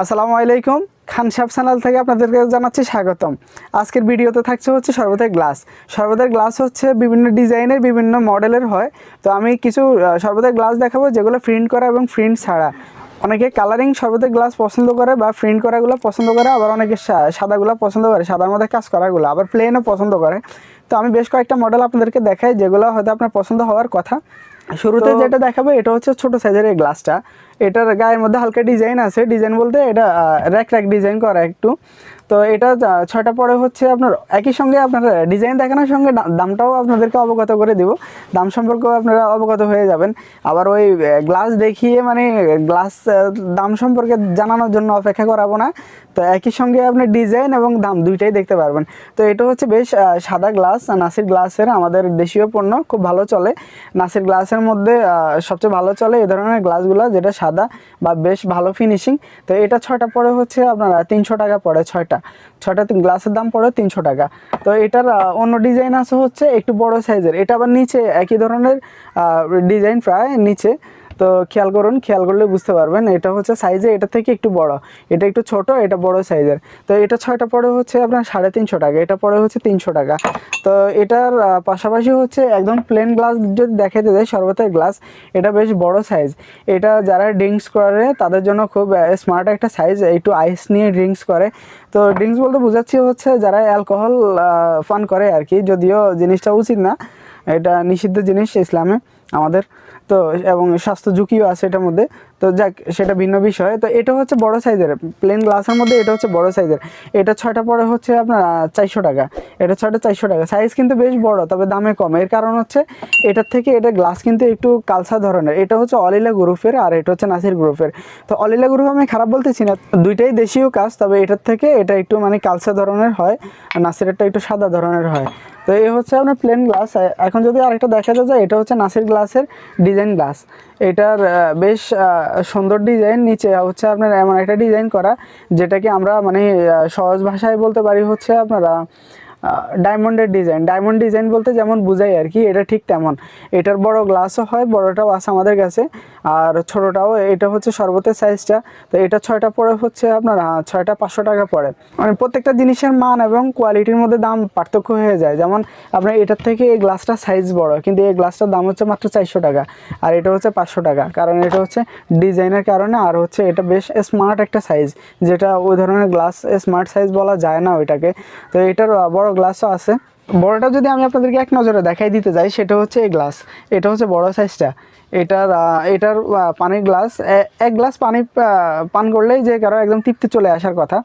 আসসালামু আলাইকুম। খান সাহেব চ্যানেল থেকে আপনাদেরকে জানাচ্ছি স্বাগতম। আজকের ভিডিওতে থাকছে হচ্ছে সর্বদাই গ্লাস। সর্বদাই গ্লাস হচ্ছে বিভিন্ন ডিজাইনের, বিভিন্ন মডেলের হয়। তো আমি কিছু সর্বদাই গ্লাস দেখাবো যেগুলো প্রিন্ট করা এবং প্রিন্ট ছাড়া। অনেকে কালারিং সর্বদাই গ্লাস পছন্দ করে বা প্রিন্ট করাগুলো পছন্দ করে, আবার অনেকে সাদাগুলো পছন্দ করে। সাদার মধ্যে কাজ করাগুলো, আবার প্লেনও পছন্দ করে। তো আমি বেশ কয়েকটা মডেল আপনাদেরকে দেখাই, যেগুলো হয়তো আপনার পছন্দ হওয়ার কথা। শুরুতে যেটা দেখাবো এটা হচ্ছে ছোট সাইজের এই গ্লাসটা এটার গায়ের মধ্যে হালকা ডিজাইন আছে। ডিজাইন বলতে এটা র্যাক র্যাক ডিজাইন করা একটু। তো এটা ছয়টা পরে হচ্ছে আপনার একই সঙ্গে আপনার ডিজাইন দেখানোর সঙ্গে দামটাও আপনাদেরকে অবগত করে দিব। দাম সম্পর্কেও আপনারা অবগত হয়ে যাবেন। আবার ওই গ্লাস দেখিয়ে মানে গ্লাস দাম সম্পর্কে জানানোর জন্য অপেক্ষা করাবো না। তো একই সঙ্গে আপনি ডিজাইন এবং দাম দুইটাই দেখতে পারবেন। তো এটা হচ্ছে বেশ সাদা গ্লাস নাসির গ্লাসের আমাদের দেশীয় পণ্য, খুব ভালো চলে। নাসির গ্লাসের মধ্যে সবচেয়ে ভালো চলে এই ধরনের গ্লাসগুলো যেটা সাদা বা বেশ ভালো ফিনিশিং তো এটা ছয়টা পরে হচ্ছে আপনার তিনশো টাকা পড়ে ছয়টা। ছয়টা তিন গ্লাসের দাম পড়ে তিনশো টাকা। তো এটার অন্য ডিজাইন আছে হচ্ছে একটু বড় সাইজের এটা আবার নিচে একই ধরনের ডিজাইন প্রায় নিচে। তো খেয়াল করুন, খেয়াল করলে বুঝতে পারবেন। এটা হচ্ছে সাইজে এটা থেকে একটু বড়। এটা একটু ছোট, এটা বড় সাইজের তো এটা ছয়টা পড়ে হচ্ছে আপনার সাড়ে তিনশো টাকা, এটা পড়ে হচ্ছে তিনশো টাকা। তো এটার পাশাপাশি হচ্ছে একদম প্লেন গ্লাস যদি দেখাতে যায় সর্বতের গ্লাস এটা বেশ বড় সাইজ এটা যারা ড্রিঙ্কস করে, তাদের জন্য খুব স্মার্ট একটা সাইজ একটু আইস নিয়ে ড্রিঙ্কস করে। তো ড্রিঙ্কস বলতে বোঝাচ্ছি হচ্ছে যারা অ্যালকোহল পান করে আর কি, যদিও জিনিসটা উচিত না। এটা নিষিদ্ধ জিনিস ইসলামে, আমাদের। তো এবং স্বাস্থ্য ঝুঁকিও আছে এটার মধ্যে। তো যাক, সেটা ভিন্ন বিষয়। তো এটা হচ্ছে বড় সাইজের প্লেন গ্লাসের মধ্যে এটা হচ্ছে বড় সাইজের। এটা ছয়টা পরে হচ্ছে আপনার চারশো টাকা। এটা ছয়টা চারশো টাকা। সাইজ কিন্তু বেশ বড়, তবে দামে কম। এর কারণ হচ্ছে, এটার থেকে এটা গ্লাস কিন্তু একটু কালসা ধরনের। এটা হচ্ছে অলিলা গ্রুপের আর এটা হচ্ছে নাসির গ্রুপের তো অলিলা গ্রুপ আমি খারাপ বলতেছি না, দুইটাই দেশীয় কাজ, তবে এটার থেকে এটা একটু মানে কালসা ধরনের হয়, আর নাসিরেরটা একটু সাদা ধরনের হয়। তো এই হচ্ছে আপনার প্লেন গ্লাস এখন যদি আরেকটা দেখা যায়, এটা হচ্ছে নাসির গ্লাসের ডিজাইন গ্লাস এটার বেশ সুন্দর ডিজাইন নিচে হচ্ছে আপনার এমন একটা ডিজাইন করা, যেটাকে আমরা মানে সহজ ভাষায় বলতে পারি হচ্ছে আপনারা ডায়মন্ডের ডিজাইন ডায়মন্ড ডিজাইন বলতে যেমন বোঝাই আর কি, এটা ঠিক তেমন। এটার বড় গ্লাসও হয়, বড়টাও আছে আমাদের কাছে। আর ছোটোটাও, এটা হচ্ছে সর্বতের সাইজটা তো এটা ছয়টা পড়ে হচ্ছে আপনার ছয়টা পাঁচশো টাকা পড়ে। মানে প্রত্যেকটা জিনিসের মান এবং কোয়ালিটির মধ্যে দাম পার্থক্য হয়ে যায়। যেমন আপনার এটার থেকে এই গ্লাসটা সাইজ বড়, কিন্তু এই গ্লাসটার দাম হচ্ছে মাত্র চারশো টাকা। আর এটা হচ্ছে পাঁচশো টাকা। কারণ এটা হচ্ছে ডিজাইনের কারণে, আর হচ্ছে এটা বেশ স্মার্ট একটা সাইজ যেটা ওই ধরনের গ্লাস স্মার্ট সাইজ বলা যায় না ওইটাকে। তো এটার বড় গ্লাসও আছে। বড়টা যদি আমি আপনাদেরকে এক নজরে দেখাই দিতে যাই, সেটা হচ্ছে এই গ্লাস এটা হচ্ছে বড় সাইজটা এটার এটার পানির গ্লাস এক গ্লাস পানি পান করলেই যে কারও একদম তৃপ্তি চলে আসার কথা।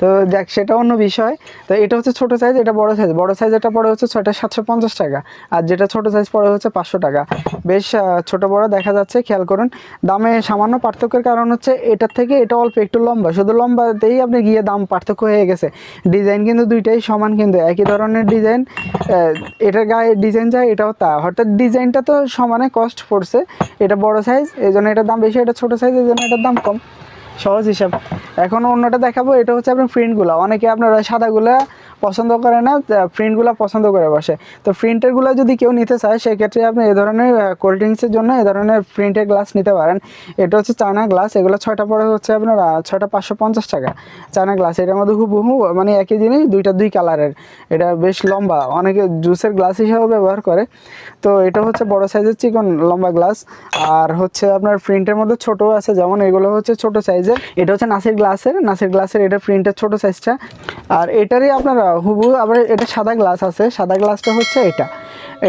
তো যাক সেটা অন্য বিষয়। তো এটা হচ্ছে ছোট সাইজ এটা বড় সাইজ বড় সাইজ এটা পড়ে হচ্ছে ছয়টা সাতশো পঞ্চাশ টাকা। আর যেটা ছোট সাইজ পড়ে হচ্ছে পাঁচশো টাকা। বেশ ছোট বড় দেখা যাচ্ছে, খেয়াল করুন। দামে সামান্য পার্থক্যের কারণ হচ্ছে এটার থেকে এটা অল্প, একটু লম্বা। শুধু লম্বাতেই আপনি গিয়ে দাম পার্থক্য হয়ে গেছে। ডিজাইন কিন্তু দুইটাই সমান কিন্তু। একই ধরনের ডিজাইন এটার গায়ে ডিজাইন যায়, এটাও তা। অর্থাৎ ডিজাইনটা তো সমানে কস্ট পড়ছে। এটা বড় সাইজ এই জন্য এটার দাম বেশি, এটা ছোট সাইজ এই জন্য এটার দাম কম। সহজ হিসাব। এখন অন্যটা দেখাবো, এটা হচ্ছে আপনার প্রিন্টগুলো অনেকে আপনারা সাদাগুলো পছন্দ করে না প্রিন্টগুলো পছন্দ করে বসে। তো প্রিন্টেরগুলো যদি কেউ নিতে চায়, সেক্ষেত্রে আপনি এ ধরনের কোল্ড ড্রিঙ্কসের জন্য এ ধরনের প্রিন্টের গ্লাস নিতে পারেন। এটা হচ্ছে চায়না গ্লাস এগুলো ছয়টা পরে হচ্ছে আপনার ছয়টা পাঁচশো পঞ্চাশ টাকা। চায়না গ্লাস এটার মধ্যে হুবহু মানে একই জিনিস, দুইটা দুই কালারের। এটা বেশ লম্বা, অনেকে জুসের গ্লাস হিসেবে ব্যবহার করে। তো এটা হচ্ছে বড় সাইজের চিকন, লম্বা গ্লাস আর হচ্ছে আপনার প্রিন্টের মধ্যে ছোট আছে, যেমন এগুলো হচ্ছে ছোট সাইজের এটা হচ্ছে নাসির গ্লাসের নাসির গ্লাসের এটা প্রিন্টের ছোট সাইজটা আর এটারই আপনার হুবু আবার এটা সাদা গ্লাস আছে সাদা গ্লাসটা হচ্ছে এটা।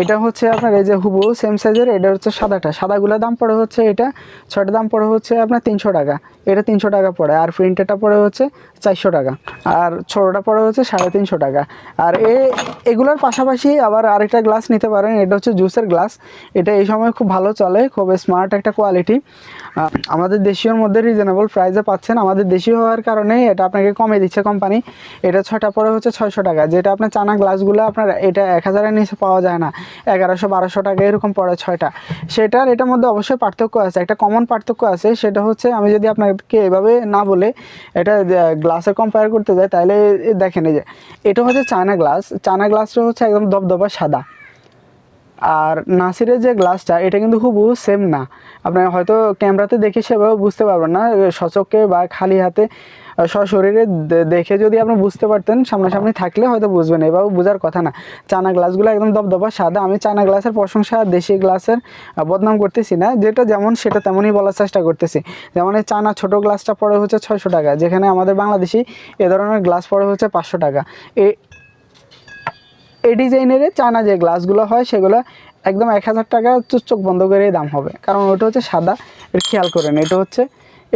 এটা হচ্ছে আপনার এই যে হুবু সেম সাইজের এটা হচ্ছে সাদাটা। সাদাগুলোর দাম পড়ে হচ্ছে এটা, ছয়টা দাম পড়ে হচ্ছে আপনার তিনশো টাকা। এটা তিনশো টাকা পড়ে, আর প্রিন্টেরটা পড়ে হচ্ছে চারশো টাকা। আর ছোটোটা পড়ে হচ্ছে সাড়ে তিনশো টাকা। আর এ, এগুলোর পাশাপাশি আবার আরেকটা গ্লাস নিতে পারেন, এটা হচ্ছে জুসের গ্লাস এটা এই সময় খুব ভালো চলে, খুব স্মার্ট একটা কোয়ালিটি আমাদের দেশীয়র মধ্যে রিজনেবল প্রাইসে পাচ্ছেন। আমাদের দেশীয় হওয়ার কারণে এটা আপনাকে কমে দিচ্ছে কোম্পানি এটা ছটা পরে হচ্ছে ছয়শো টাকা। যেটা আপনার চানা গ্লাসগুলো আপনার এটা এক হাজারের নিচে পাওয়া যায় না। এগারোশো, বারোশো টাকা, এরকম পড়ে ছয়টা। সেটার এটার মধ্যে অবশ্যই পার্থক্য আছে। একটা কমন পার্থক্য আছে, সেটা হচ্ছে আমি যদি আপনাকে এভাবে না বলে এটা গ্লাসে কম্পেয়ার করতে যাই, তাহলে দেখেন এই যে, এটা হচ্ছে চায়না গ্লাস চায়না গ্লাসটা হচ্ছে একদম দবদবা সাদা। আর নাসিরের যে গ্লাসটা, এটা কিন্তু খুব সেম না। আপনি হয়তো ক্যামেরাতে দেখে সেভাবে বুঝতে পারবেন না, সচককে বা খালি হাতে সশরীরে দেখে যদি আপনি বুঝতে পারতেন, সামনাসামনি থাকলে হয়তো বুঝবেন, এভাবে বোঝার কথা না। চানা গ্লাসগুলো একদম দবদবা সাদা। আমি চানা গ্লাসের প্রশংসা দেশি গ্লাসের বদনাম করতেছি না। যেটা যেমন সেটা তেমনই বলার চেষ্টা করতেছি। যেমন এই চানা ছোট গ্লাসটা পড়ে হচ্ছে ছয়শো টাকা, যেখানে আমাদের বাংলাদেশি এ ধরনের গ্লাস পড়ে হচ্ছে পাঁচশো টাকা। এই ডিজাইনের চায়না যে গ্লাসগুলো হয় সেগুলো একদম এক হাজার টাকা চোখ বন্ধ করেই দাম হবে। কারণ ওটা হচ্ছে সাদা এর খেয়াল করেন, এটা হচ্ছে,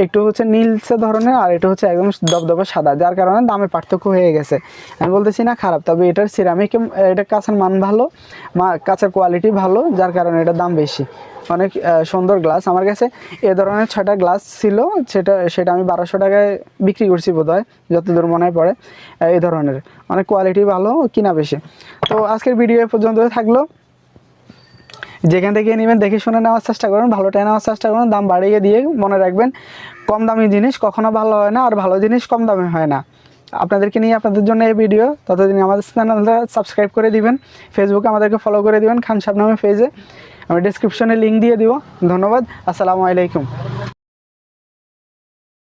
একটু হচ্ছে নীলসে ধরনের আর এটা হচ্ছে একদম দবদবা সাদা, যার কারণে দামে পার্থক্য হয়ে গেছে। আমি বলতেছি না খারাপ, তবে এটার সিরামিক এটা কাঁচের মান ভালো কাঁচের কোয়ালিটি ভালো, যার কারণে এটার দাম বেশি। অনেক সুন্দর গ্লাস আমার কাছে এ ধরনের ছয়টা গ্লাস ছিল, সেটা সেটা আমি বারোশো টাকায় বিক্রি করছি বোধ হয় যতদূর মনে পড়ে এই ধরনের। অনেক কোয়ালিটি ভালো, কিনা বেশি। তো আজকের ভিডিও পর্যন্ত থাকল। যেখান থেকে নেবেন দেখে শুনে নেওয়ার চেষ্টা করুন ভালোটা নেওয়ার চেষ্টা করুন, দাম বাড়িয়ে দিয়ে মনে রাখবেন, কম দামি জিনিস কখনো ভালো হয় না আর ভালো জিনিস কম দামে হয় না। আপনাদেরকে নিয়ে আপনাদের জন্য এই ভিডিও ততদিন আমাদের চ্যানেলটা সাবস্ক্রাইব করে দিবেন ফেসবুকে আমাদেরকে ফলো করে দিবেন, খান সাহেব নামে পেজে আমি ডিসক্রিপশনে লিঙ্ক দিয়ে দিব। ধন্যবাদ, আসসালামু আলাইকুম।